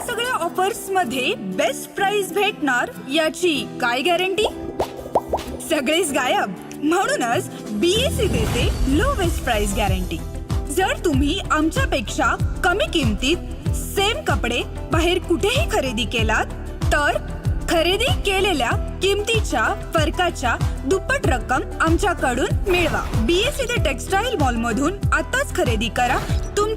या सगळ्या ऑफर्समध्ये best price भेटणार याची काय गॅरंटी सगळेच गायब. म्हणूनच बीएससी देते लो बेस्ट प्राइस गॅरंटी जर तुम्ही आमच्यापेक्षा कमी किमतीत सेम कपडे बाहेर कुठेही खरेदी केलात तर खरेदी केलेल्या किमतीच्या फरकाच्या दुप्पट रक्कम आमच्याकडून मिळवा. बीएससी ते टेक्सटाईल मॉल मधून आताच खरेदी करा.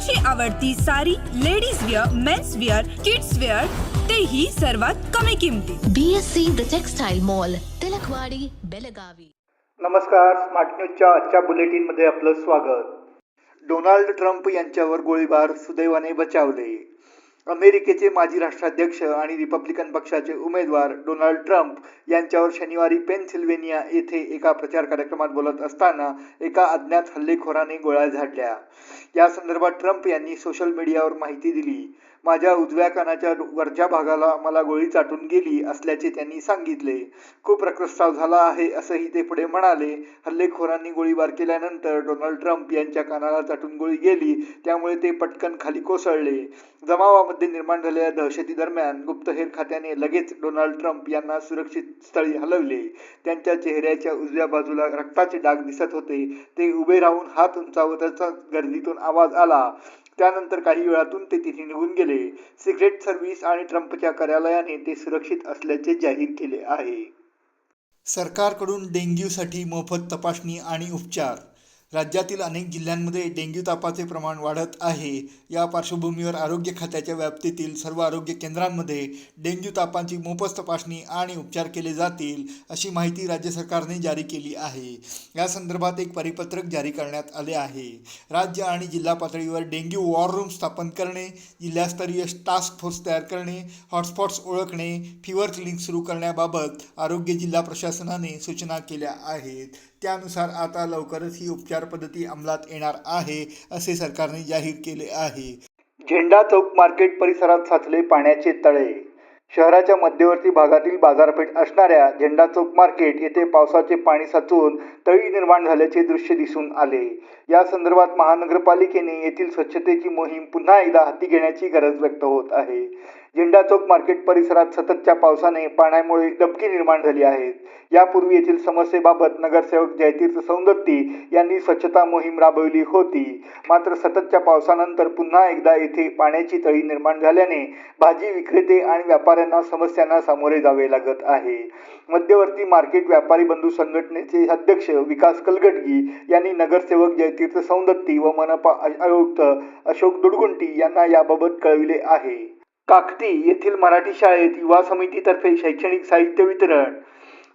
तुमची आवडती sari ladies wear mens wear kids wear तेही सर्वात कमी किमतीत BSc The Textile Mall, Tilakwadi Belagavi. नमस्कार स्मार्ट न्यूजच्या आजच्या बुलेटिनमध्ये आपलं स्वागत. डोनाल्ड ट्रम्प यांच्यावर गोळीबार सुदैवाने बचावले. अमेरिकेचे माजी राष्ट्राध्यक्ष आणि रिपब्लिकन पक्षाचे उमेदवार डोनाल्ड ट्रम्प यांच्यावर शनिवारी पेनसिल्व्हेनिया येथे एका प्रचार कार्यक्रमात बोलत असताना एका अज्ञात हल्लेखोराने गोळ्या झाडल्या. या संदर्भात ट्रम्प यांनी सोशल मीडियावर माहिती दिली. माझ्या उजव्या कानाच्या वरच्या भागाला मला गोळी चाटून गेली असल्याचे त्यांनी सांगितले. खूप रक्तस्राव झाला आहे असंही ते पुढे म्हणाले. हल्लेखोरांनी गोळीबार केल्यानंतर डोनाल्ड ट्रम्प यांच्या कानाला चाटून गोळी गेली त्यामुळे ते पटकन खाली कोसळले. जमावामध्ये निर्माण झालेल्या दहशती दरम्यान गुप्तहेर खात्याने लगेच डोनाल्ड ट्रम्प यांना सुरक्षित स्थळी हलवले. त्यांच्या चेहऱ्याच्या उजव्या बाजूला रक्ताचे डाग दिसत होते. ते उभे राहून हात उंचावतच गर्दीतून आवाज आला. त्यानंतर काही वेळातून ते तिथे निघून गेले. सिक्रेट सर्व्हिस आणि ट्रम्पच्या कार्यालयाने ते सुरक्षित असल्याचे जाहीर केले आहे. सरकारकडून डेंग्यूसाठी मोफत तपासणी आणि उपचार राज्यातील अनेक जिल्ह्यांमध्ये डेंग्यू तापाचे प्रमाण वाढत आहे. या पार्श्वभूमीवर आरोग्य खात्याच्या व्याप्तीतील सर्व आरोग्य केंद्रांमध्ये डेंग्यू तापांची मोफत तपासणी आणि उपचार केले जातील अशी माहिती राज्य सरकारने जारी केली आहे. या संदर्भात एक परिपत्रक जारी करण्यात आले आहे. राज्य आणि जिल्हा पातळीवर डेंग्यू वॉर रूम स्थापन करणे जिल्हास्तरीय टास्क फोर्स तयार करणे हॉटस्पॉट्स ओळखणे फिवर क्लिनिक सुरू करण्याबाबत आरोग्य जिल्हा प्रशासनाने सूचना केल्या आहेत. त्यानुसार आता लवकरच ही उपचार पद्धती अंमलात येणार आहे असे सरकारने जाहीर केले आहे. झेंडा चौक मार्केट परिसरात साचले पाण्याचे तळे. शहराच्या मध्यवर्ती भागातील बाजारपेठ असणाऱ्या झेंडा चौक मार्केट येथे पावसाचे पाणी साचून तळी निर्माण झाल्याचे दृश्य दिसून आले. या संदर्भात महानगरपालिकेने येथील स्वच्छतेची मोहीम पुन्हा एकदा हाती घेण्याची गरज व्यक्त होत आहे. झेंडा चौक मार्केट परिसरात सततच्या पावसाने पाण्यामुळे डबकी निर्माण झाली आहे. यापूर्वी येथील समस्येबाबत नगरसेवक जयतीर्थ सौंदत्ती यांनी स्वच्छता मोहीम राबवली होती. मात्र सततच्या पावसानंतर पुन्हा एकदा येथे पाण्याची तळी निर्माण झाल्याने भाजी विक्रेते आणि व्यापाऱ्यांना समस्यांना सामोरे जावे लागत आहे. मध्यवर्ती मार्केट व्यापारी बंधू संघटनेचे अध्यक्ष विकास कलगटगी यांनी नगरसेवक जयतीर्थ सौंदत्ती व मनपा आयुक्त अशोक दुडगुंटी यांना याबाबत कळविले आहे. काकती येथील मराठी शाळेत युवा समितीतर्फे शैक्षणिक साहित्य वितरण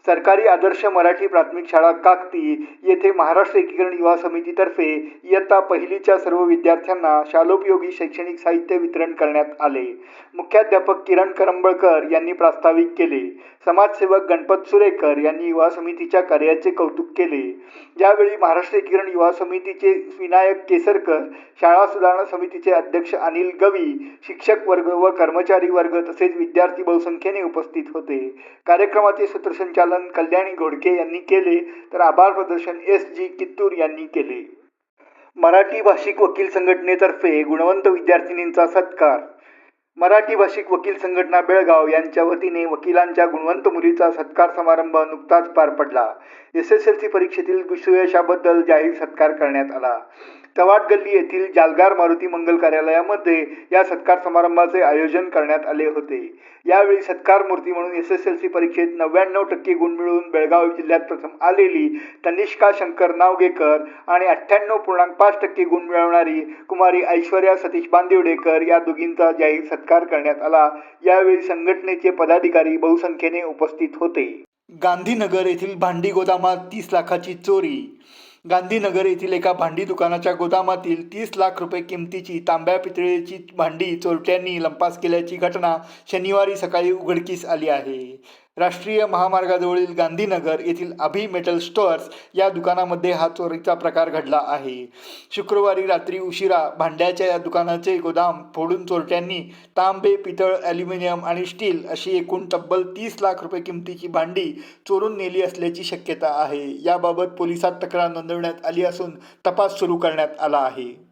सरकारी आदर्श मराठी प्राथमिक शाळा काकती येथे महाराष्ट्र एकीकरण युवा समितीतर्फे इयत्ता पहिलीच्या सर्व विद्यार्थ्यांना शालोपयोगी शैक्षणिक साहित्य वितरण करण्यात आले. मुख्याध्यापक किरण करंबळकर यांनी प्रास्ताविक केले. समाजसेवक गणपत सुरेकर यांनी युवा समितीच्या कार्याचे कौतुक केले. यावेळी महाराष्ट्र एकीकरण युवा समितीचे विनायक केसरकर शाळा सुधारणा समितीचे अध्यक्ष अनिल गवी शिक्षक वर्ग व कर्मचारी वर्ग तसेच विद्यार्थी बहुसंख्येने उपस्थित होते. कार्यक्रमाचे सूत्रसंचालन प्रदर्शन कल्याणी घोडके यांनी केले तर आभार प्रदर्शन एस जी कित्तूर यांनी केले. मराठी भाषिक वकील संघटनेतर्फे गुणवंत विद्यार्थिनींचा सत्कार. मराठी भाषिक वकील संघटना बेळगाव यांच्या वतीने वकिलांच्या गुणवंत मुलीचा सत्कार समारंभ नुकताच पार पडला. एस एस एल सी परीक्षेतील सुयशाबद्दल जाहीर सत्कार करण्यात आला. तवाट गल्ली येथील जालगार मारुती मंगल कार्यालयामध्ये या सत्कार समारंभाचे आयोजन करण्यात आले होते. यावेळी सत्कार मूर्ती म्हणून एस एस एल सी परीक्षेत नव्याण्णव टक्के गुण मिळवून बेळगाव जिल्ह्यात प्रथम आलेली तनिष्का शंकर नावगेकर आणि अठ्ठ्याण्णव पूर्णांक पाच टक्के गुण मिळवणारी कुमारी ऐश्वर्या सतीश बांदिवडेकर या दोघींचा जाहीर सत्कार करण्यात आला. यावेळी संघटनेचे पदाधिकारी बहुसंख्येने उपस्थित होते. गांधीनगर येथील भांडी गोदामात तीस लाखाची चोरी गांधीनगर येथील एका भांडी दुकानाच्या गोदामातील तीस लाख रुपये किमतीची तांब्या पितळेची भांडी चोरट्यांनी लंपास केल्याची घटना शनिवारी सकाळी उघडकीस आली आहे. राष्ट्रीय महामार्गाजवळील गांधीनगर येथील अभि मेटल स्टोअर्स या दुकानामध्ये हा चोरीचा प्रकार घडला आहे. शुक्रवारी रात्री उशिरा भांड्याच्या या दुकानाचे गोदाम फोडून चोरट्यांनी तांबे पितळ ॲल्युमिनियम आणि स्टील अशी एकूण तब्बल तीस लाख रुपये किमतीची भांडी चोरून नेली असल्याची शक्यता आहे. याबाबत पोलिसात तक्रार नोंदवण्यात आली असून तपास सुरू करण्यात आला आहे.